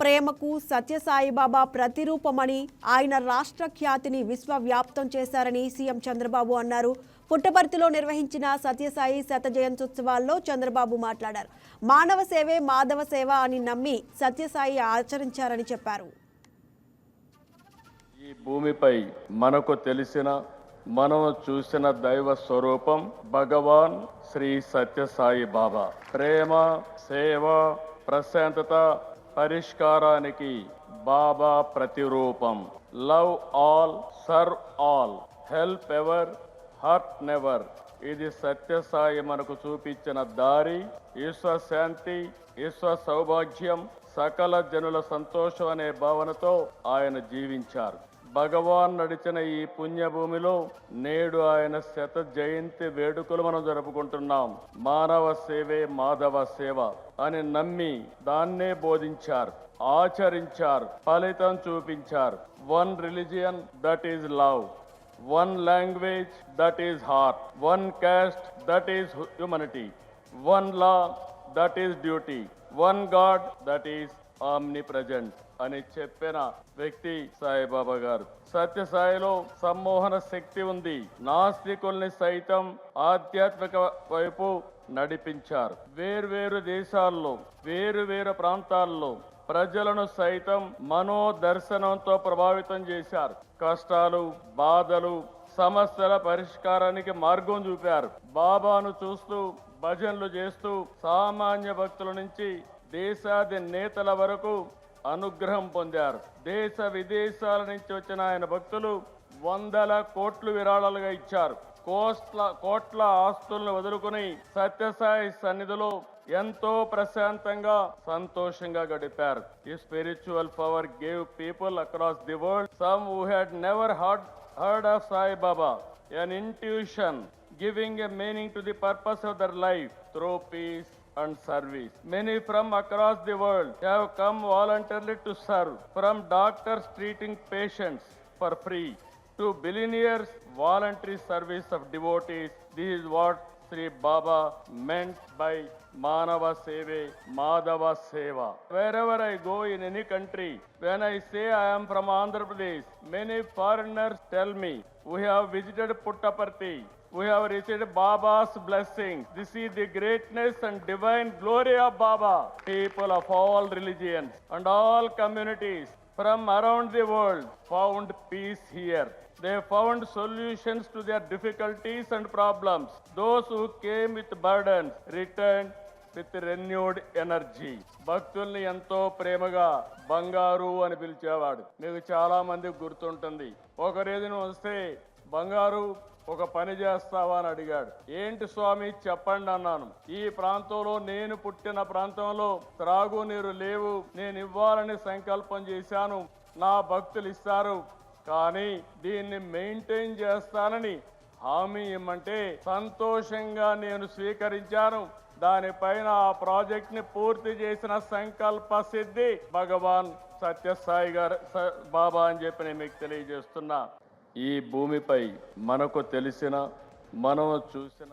ప్రేమకు సత్యసాయిబాబా ప్రతిరూపమని ఆయన రాష్ట్ర ఖ్యాతిని విశ్వవ్యాప్తం చేశారని సీఎం చంద్రబాబు అన్నారు. పుట్టపర్తిలో నిర్వహించిన సత్యసాయి శత జయంత్యుత్సవాల్లో చంద్రబాబు మాట్లాడారు. మానవ సేవే మాధవ సేవ అని నమ్మి సత్యసాయి ఆచరించారని చెప్పారు. ఈ భూమిపై మనకు తెలిసిన మనం చూసిన దైవ స్వరూపం భగవాన్ శ్రీ సత్యసాయి బాబా ప్రేమ సేవ ప్రశాంతత పరిష్కారానికి బాబా ప్రతిరూపం. Love all serve all. Help ever hurt never. ఇది సత్యసాయి మనకు చూపించిన దారి విశ్వశాంతి విశ్వ సౌభాగ్యం సకల జనుల సంతోషం అనే భావనతో ఆయన జీవించారు. భగవాన్ నడిచిన ఈ పుణ్యభూమిలో నేడు ఆయన శత జయంతి వేడుకలు మనం జరుపుకుంటున్నాం. మానవ సేవే మాధవ సేవ అని నమ్మి దాన్నే బోధించారు ఆచరించారు ఫలితం చూపించారు. One religion that is love one language that is heart one caste that is humanity one law that is duty one God that is omnipresent అని చెప్పిన వ్యక్తి సాయిబాబా గారు. సత్యసాయిలో సమ్మోహన శక్తి ఉంది. నాస్తికుల్ని సైతం ఆధ్యాత్మిక వైపు నడిపించారు. వేర్వేరు దేశాల్లో వేరు వేరు ప్రాంతాల్లో ప్రజలను సైతం మనోదర్శనంతో ప్రభావితం చేశారు. కష్టాలు బాధలు సమస్యల పరిష్కారానికి మార్గం చూపారు. బాబాను చూస్తూ భజనలు చేస్తూ సామాన్య భక్తుల నుంచి దేశాది నేతల వరకు అనుగ్రహం పొందారు. దేశ విదేశాల నుంచి వచ్చిన ఆయన భక్తులు వందల కోట్లు విరాళాలుగా ఇచ్చారు. కోట్ల కోట్ల ఆస్తులను వదులుకుని సత్యసాయి సన్నిధిలో ఎంతో ప్రశాంతంగా సంతోషంగా గడిపారు. ఈ spiritual power gave people across the world some who had never heard heard of Sai Baba an intuition giving a meaning to the purpose of their life through peace and service. Many from across the world have come voluntarily to serve, from doctors treating patients for free to billionaires voluntary service of devotees. This is what Sri Baba meant by Manava Seve, Madhava Seva. Wherever I go in any country, when I say I am from Andhra Pradesh, many foreigners tell me, we have visited Puttaparthi, we have received Baba's blessing. This is the greatness and divine glory of Baba. People of all religions and all communities from around the world found peace here. They found solutions to their difficulties and problems. Those who came with burdens returned with renewed energy భక్తుల్ని ఎంతో ప్రేమగా బంగారు అని పిలిచేవాడు మీకు చాలా మందికి గుర్తుంటుంది ఒక రోజున వస్తే బంగారు ఒక పని చేస్తావా అని అడిగాడు. ఏంటి స్వామి చెప్పండి అన్నాను. ఈ ప్రాంతంలో నేను పుట్టిన ప్రాంతంలో త్రాగునీరు లేవు. నేను ఇవ్వాలని సంకల్పం చేశాను. నా భక్తులు ఇస్తారు. కానీ దీన్ని మెయింటైన్ చేస్తానని హామీ ఇమ్మంటే సంతోషంగా నేను స్వీకరించాను. దానిపైన ఆ ప్రాజెక్ట్ని పూర్తి చేసిన సంకల్ప సిద్ధి భగవాన్ సత్యసాయి గారు స- బాబా అని చెప్పి నేను మీకు తెలియజేస్తున్నా. ఈ భూమిపై మనకు తెలిసిన మనం చూసిన